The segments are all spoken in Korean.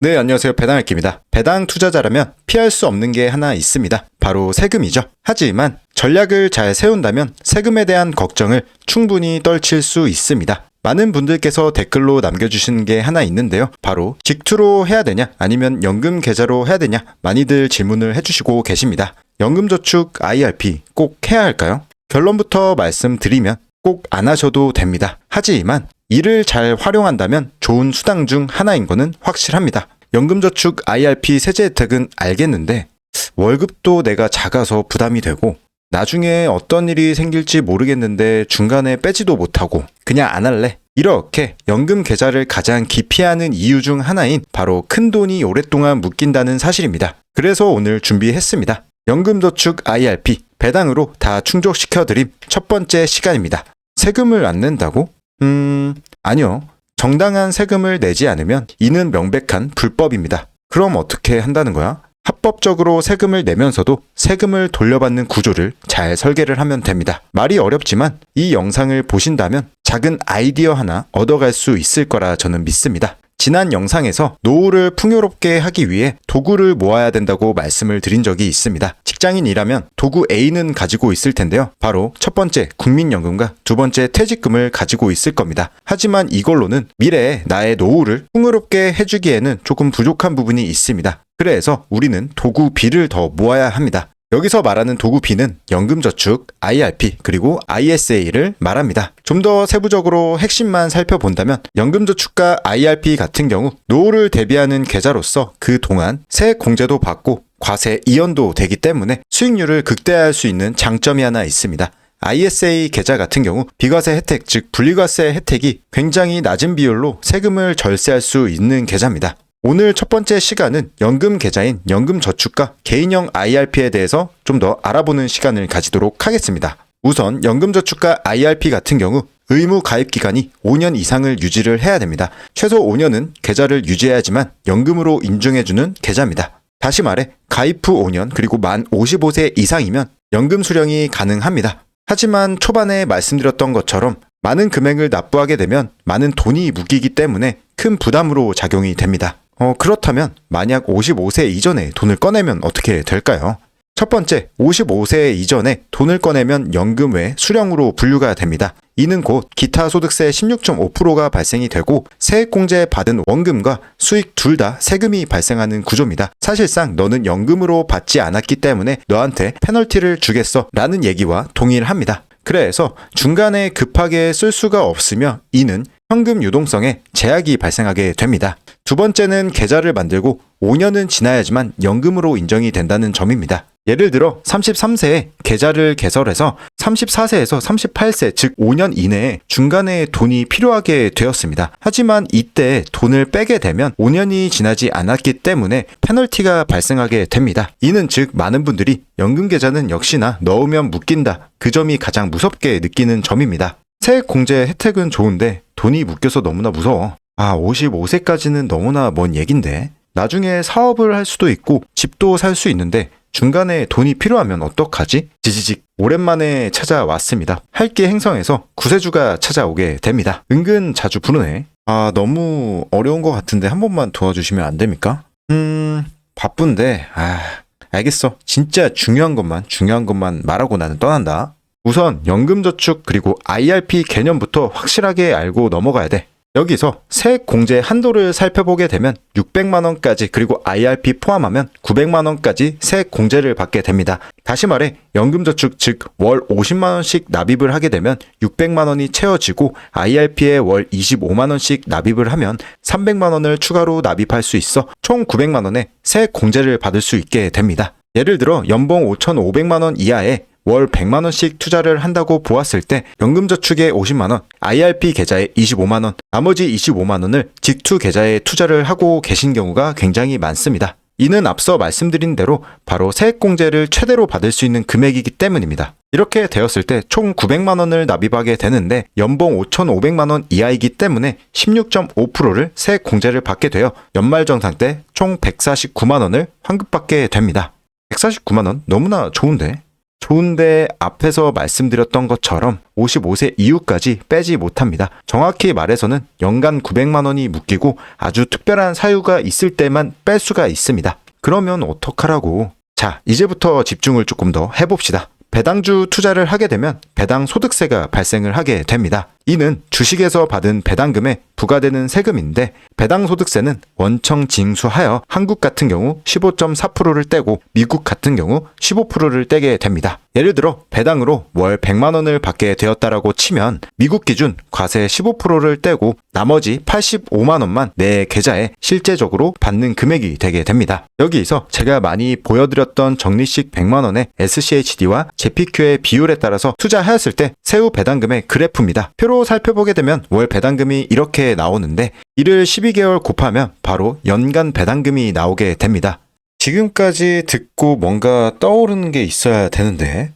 네, 안녕하세요. 배당 할기입니다. 배당 투자자라면 피할 수 없는 게 하나 있습니다. 바로 세금이죠. 하지만 전략을 잘 세운다면 세금에 대한 걱정을 충분히 떨칠 수 있습니다. 많은 분들께서 댓글로 남겨주신 게 하나 있는데요. 바로 직투로 해야 되냐 아니면 연금 계좌로 해야 되냐 많이들 질문을 해주시고 계십니다. 연금저축 IRP 꼭 해야 할까요? 결론부터 말씀드리면 꼭 안 하셔도 됩니다. 하지만 이를 잘 활용한다면 좋은 수당 중 하나인 거는 확실합니다. 연금저축 IRP 세제 혜택은 알겠는데 월급도 내가 작아서 부담이 되고 나중에 어떤 일이 생길지 모르겠는데 중간에 빼지도 못하고 그냥 안 할래. 이렇게 연금 계좌를 가장 기피하는 이유 중 하나인 바로 큰 돈이 오랫동안 묶인다는 사실입니다. 그래서 오늘 준비했습니다. 연금저축 IRP 배당으로 다 충족시켜드림 첫 번째 시간입니다. 세금을 안 낸다고? 음, 아니요. 정당한 세금을 내지 않으면 이는 명백한 불법입니다. 그럼 어떻게 한다는 거야? 합법적으로 세금을 내면서도 세금을 돌려받는 구조를 잘 설계를 하면 됩니다. 말이 어렵지만 이 영상을 보신다면 작은 아이디어 하나 얻어갈 수 있을 거라 저는 믿습니다. 지난 영상에서 노후를 풍요롭게 하기 위해 도구를 모아야 된다고 말씀을 드린 적이 있습니다. 직장인이라면 도구 A는 가지고 있을 텐데요. 바로 첫 번째 국민연금과 두 번째 퇴직금을 가지고 있을 겁니다. 하지만 이걸로는 미래에 나의 노후를 풍요롭게 해주기에는 조금 부족한 부분이 있습니다. 그래서 우리는 도구 B를 더 모아야 합니다. 여기서 말하는 도구 B는 연금저축, IRP, 그리고 ISA를 말합니다. 좀 더 세부적으로 핵심만 살펴본다면 연금저축과 IRP 같은 경우 노후를 대비하는 계좌로서 그 동안 세액 공제도 받고 과세 이연도 되기 때문에 수익률을 극대화할 수 있는 장점이 하나 있습니다. ISA 계좌 같은 경우 비과세 혜택, 즉 분리과세 혜택이 굉장히 낮은 비율로 세금을 절세할 수 있는 계좌입니다. 오늘 첫 번째 시간은 연금 계좌인 연금저축과 개인형 IRP에 대해서 좀 더 알아보는 시간을 가지도록 하겠습니다. 우선 연금저축과 IRP 같은 경우 의무 가입 기간이 5년 이상을 유지를 해야 됩니다. 최소 5년은 계좌를 유지해야지만 연금으로 인증해주는 계좌입니다. 다시 말해 가입 후 5년 그리고 만 55세 이상이면 연금 수령이 가능합니다. 하지만 초반에 말씀드렸던 것처럼 많은 금액을 납부하게 되면 많은 돈이 묶이기 때문에 큰 부담으로 작용이 됩니다. 어, 그렇다면 만약 55세 이전에 돈을 꺼내면 어떻게 될까요? 첫 번째, 55세 이전에 돈을 꺼내면 연금 외 수령으로 분류가 됩니다. 이는 곧 기타 소득세 16.5%가 발생이 되고 세액공제 받은 원금과 수익 둘 다 세금이 발생하는 구조입니다. 사실상 너는 연금으로 받지 않았기 때문에 너한테 페널티를 주겠어 라는 얘기와 동일합니다. 그래서 중간에 급하게 쓸 수가 없으며 이는 현금 유동성에 제약이 발생하게 됩니다. 두 번째는 계좌를 만들고 5년은 지나야지만 연금으로 인정이 된다는 점입니다. 예를 들어 33세에 계좌를 개설해서 34세에서 38세 즉 5년 이내에 중간에 돈이 필요하게 되었습니다. 하지만 이때 돈을 빼게 되면 5년이 지나지 않았기 때문에 페널티가 발생하게 됩니다. 이는 즉 많은 분들이 연금 계좌는 역시나 넣으면 묶인다. 그 점이 가장 무섭게 느끼는 점입니다. 세액 공제 혜택은 좋은데 돈이 묶여서 너무나 무서워. 아, 55세까지는 너무나 먼 얘긴데. 나중에 사업을 할 수도 있고 집도 살 수 있는데 중간에 돈이 필요하면 어떡하지? 지지직 오랜만에 찾아왔습니다. 할게 행성에서 구세주가 찾아오게 됩니다. 은근 자주 부르네. 아 너무 어려운 것 같은데 한 번만 도와주시면 안 됩니까? 음 바쁜데 아 알겠어. 진짜 중요한 것만 중요한 것만 말하고 나는 떠난다. 우선 연금저축 그리고 IRP 개념부터 확실하게 알고 넘어가야 돼. 여기서 세액 공제 한도를 살펴보게 되면 600만 원까지 그리고 IRP 포함하면 900만 원까지 세액 공제를 받게 됩니다. 다시 말해 연금저축 즉 월 50만 원씩 납입을 하게 되면 600만 원이 채워지고 IRP에 월 25만 원씩 납입을 하면 300만 원을 추가로 납입할 수 있어 총 900만 원의 세액 공제를 받을 수 있게 됩니다. 예를 들어 연봉 5,500만 원 이하에 월 100만 원씩 투자를 한다고 보았을 때 연금저축에 50만 원, IRP 계좌에 25만 원, 나머지 25만 원을 직투 계좌에 투자를 하고 계신 경우가 굉장히 많습니다. 이는 앞서 말씀드린 대로 바로 세액공제를 최대로 받을 수 있는 금액이기 때문입니다. 이렇게 되었을 때 총 900만 원을 납입하게 되는데 연봉 5,500만 원 이하이기 때문에 16.5%를 세액공제를 받게 되어 연말정산 때 총 149만 원을 환급받게 됩니다. 149만 원 너무나 좋은데 좋은데 앞에서 말씀드렸던 것처럼 55세 이후까지 빼지 못합니다. 정확히 말해서는 연간 900만 원이 묶이고 아주 특별한 사유가 있을 때만 뺄 수가 있습니다. 그러면 어떡하라고? 자, 이제부터 집중을 조금 더 해봅시다. 배당주 투자를 하게 되면 배당 소득세가 발생을 하게 됩니다. 이는 주식에서 받은 배당금에 부과되는 세금인데 배당 소득세는 원청 징수하여 한국 같은 경우 15.4%를 떼고 미국 같은 경우 15%를 떼게 됩니다. 예를 들어 배당으로 월 100만 원을 받게 되었다라고 치면 미국 기준 과세 15%를 떼고 나머지 85만 원만 내 계좌에 실제적으로 받는 금액이 되게 됩니다. 여기서 제가 많이 보여드렸던 적립식 100만 원의 SCHD와 JPQ의 비율에 따라서 투자하였을 때 세후 배당금의 그래프입니다. 표로 살펴보게 되면 월 배당금이 이렇게 나오는데 이를 12개월 곱하면 바로 연간 배당금이 나오게 됩니다. 지금까지 듣고 뭔가 떠오르는 게 있어야 되는데,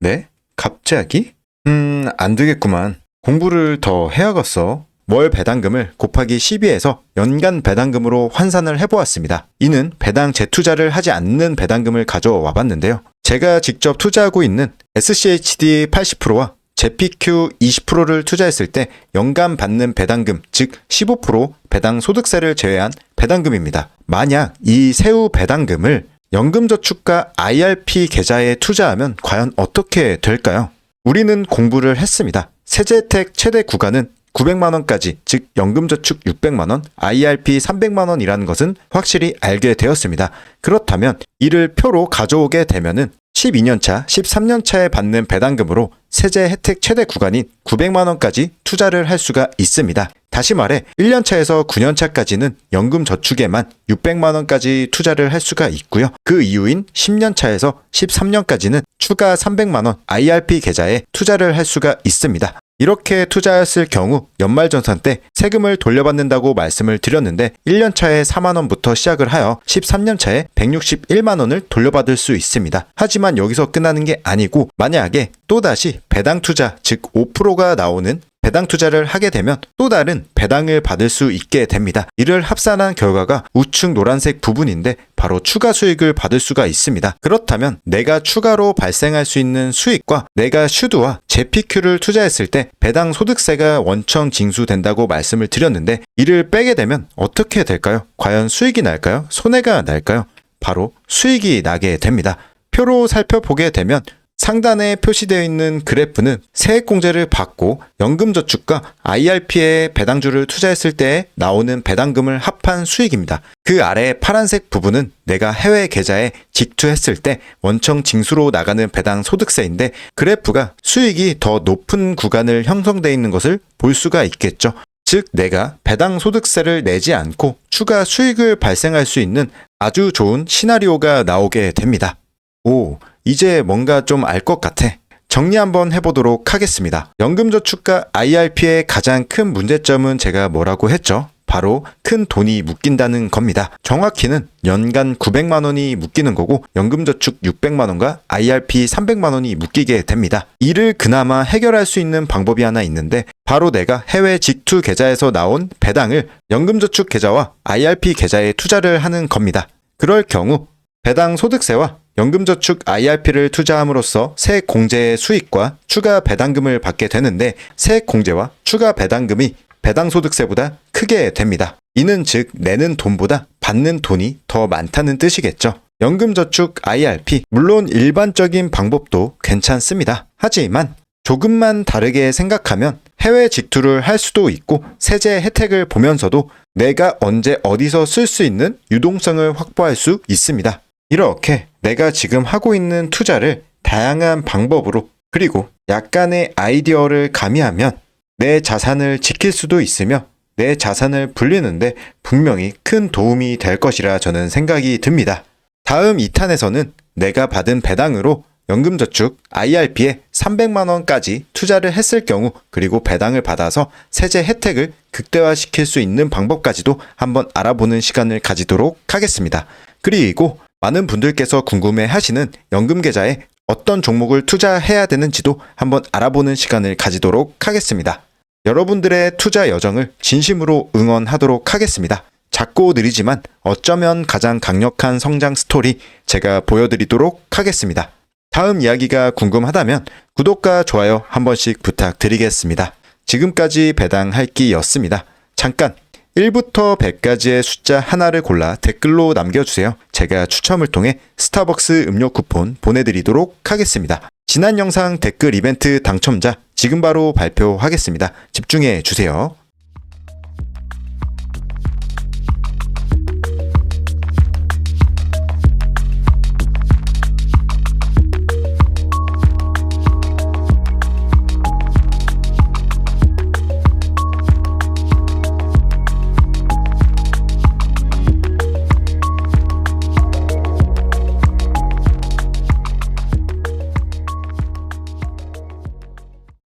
네? 갑자기? 음, 안 되겠구만. 공부를 더 해야겠어. 월 배당금을 곱하기 12에서 연간 배당금으로 환산을 해보았습니다. 이는 배당 재투자를 하지 않는 배당금을 가져와 봤는데요. 제가 직접 투자하고 있는 SCHD 80%와 JPQ 20%를 투자했을 때 연간 받는 배당금, 즉 15% 배당 소득세를 제외한 배당금입니다. 만약 이 세후 배당금을 연금저축과 IRP 계좌에 투자하면 과연 어떻게 될까요? 우리는 공부를 했습니다. 세제 혜택 최대 구간은 900만 원까지, 즉 연금저축 600만 원, IRP 300만 원이라는 것은 확실히 알게 되었습니다. 그렇다면 이를 표로 가져오게 되면은 12년 차, 13년 차에 받는 배당금으로 세제 혜택 최대 구간인 900만 원까지 투자를 할 수가 있습니다. 다시 말해 1년 차에서 9년 차까지는 연금 저축에만 600만 원까지 투자를 할 수가 있고요. 그 이후인 10년 차에서 13년까지는 추가 300만 원 IRP 계좌에 투자를 할 수가 있습니다. 이렇게 투자했을 경우 연말정산 때 세금을 돌려받는다고 말씀을 드렸는데 1년 차에 4만 원부터 시작을 하여 13년 차에 161만 원을 돌려받을 수 있습니다. 하지만 여기서 끝나는 게 아니고 만약에 또다시 배당 투자 즉 5%가 나오는 배당 투자를 하게 되면 또 다른 배당을 받을 수 있게 됩니다. 이를 합산한 결과가 우측 노란색 부분인데 바로 추가 수익을 받을 수가 있습니다. 그렇다면 내가 추가로 발생할 수 있는 수익과 내가 슈드와 JPQ를 투자했을 때 배당 소득세가 원청 징수된다고 말씀을 드렸는데 이를 빼게 되면 어떻게 될까요? 과연 수익이 날까요? 손해가 날까요? 바로 수익이 나게 됩니다. 표로 살펴보게 되면 상단에 표시되어 있는 그래프는 세액공제를 받고 연금저축과 IRP에 배당주를 투자했을 때 나오는 배당금을 합한 수익입니다. 그 아래 파란색 부분은 내가 해외 계좌에 직투했을 때 원청 징수로 나가는 배당 소득세인데 그래프가 수익이 더 높은 구간을 형성되어 있는 것을 볼 수가 있겠죠. 즉 내가 배당 소득세를 내지 않고 추가 수익을 발생할 수 있는 아주 좋은 시나리오가 나오게 됩니다. 오, 이제 뭔가 좀 알 것 같아. 정리 한번 해보도록 하겠습니다. 연금저축과 IRP의 가장 큰 문제점은 제가 뭐라고 했죠? 바로 큰 돈이 묶인다는 겁니다. 정확히는 연간 900만 원이 묶이는 거고 연금저축 600만 원과 IRP 300만 원이 묶이게 됩니다. 이를 그나마 해결할 수 있는 방법이 하나 있는데 바로 내가 해외 직투 계좌에서 나온 배당을 연금저축 계좌와 IRP 계좌에 투자를 하는 겁니다. 그럴 경우 배당 소득세와 연금저축 IRP를 투자함으로써 세액 공제의 수익과 추가 배당금을 받게 되는데 세액 공제와 추가 배당금이 배당 소득세보다 크게 됩니다. 이는 즉 내는 돈보다 받는 돈이 더 많다는 뜻이겠죠. 연금저축 IRP 물론 일반적인 방법도 괜찮습니다. 하지만 조금만 다르게 생각하면 해외 직투를 할 수도 있고 세제 혜택을 보면서도 내가 언제 어디서 쓸 수 있는 유동성을 확보할 수 있습니다. 이렇게 내가 지금 하고 있는 투자를 다양한 방법으로 그리고 약간의 아이디어를 가미하면 내 자산을 지킬 수도 있으며 내 자산을 불리는데 분명히 큰 도움이 될 것이라 저는 생각이 듭니다. 다음 2탄에서는 내가 받은 배당으로 연금저축 IRP에 300만 원까지 투자를 했을 경우 그리고 배당을 받아서 세제 혜택을 극대화시킬 수 있는 방법까지도 한번 알아보는 시간을 가지도록 하겠습니다. 그리고 많은 분들께서 궁금해 하시는 연금 계좌에 어떤 종목을 투자해야 되는지도 한번 알아보는 시간을 가지도록 하겠습니다. 여러분들의 투자 여정을 진심으로 응원하도록 하겠습니다. 작고 느리지만 어쩌면 가장 강력한 성장 스토리 제가 보여드리도록 하겠습니다. 다음 이야기가 궁금하다면 구독과 좋아요 한 번씩 부탁드리겠습니다. 지금까지 배당 할기였습니다. 잠깐 1부터 100까지의 숫자 하나를 골라 댓글로 남겨주세요. 제가 추첨을 통해 스타벅스 음료 쿠폰 보내드리도록 하겠습니다. 지난 영상 댓글 이벤트 당첨자 지금 바로 발표하겠습니다. 집중해 주세요.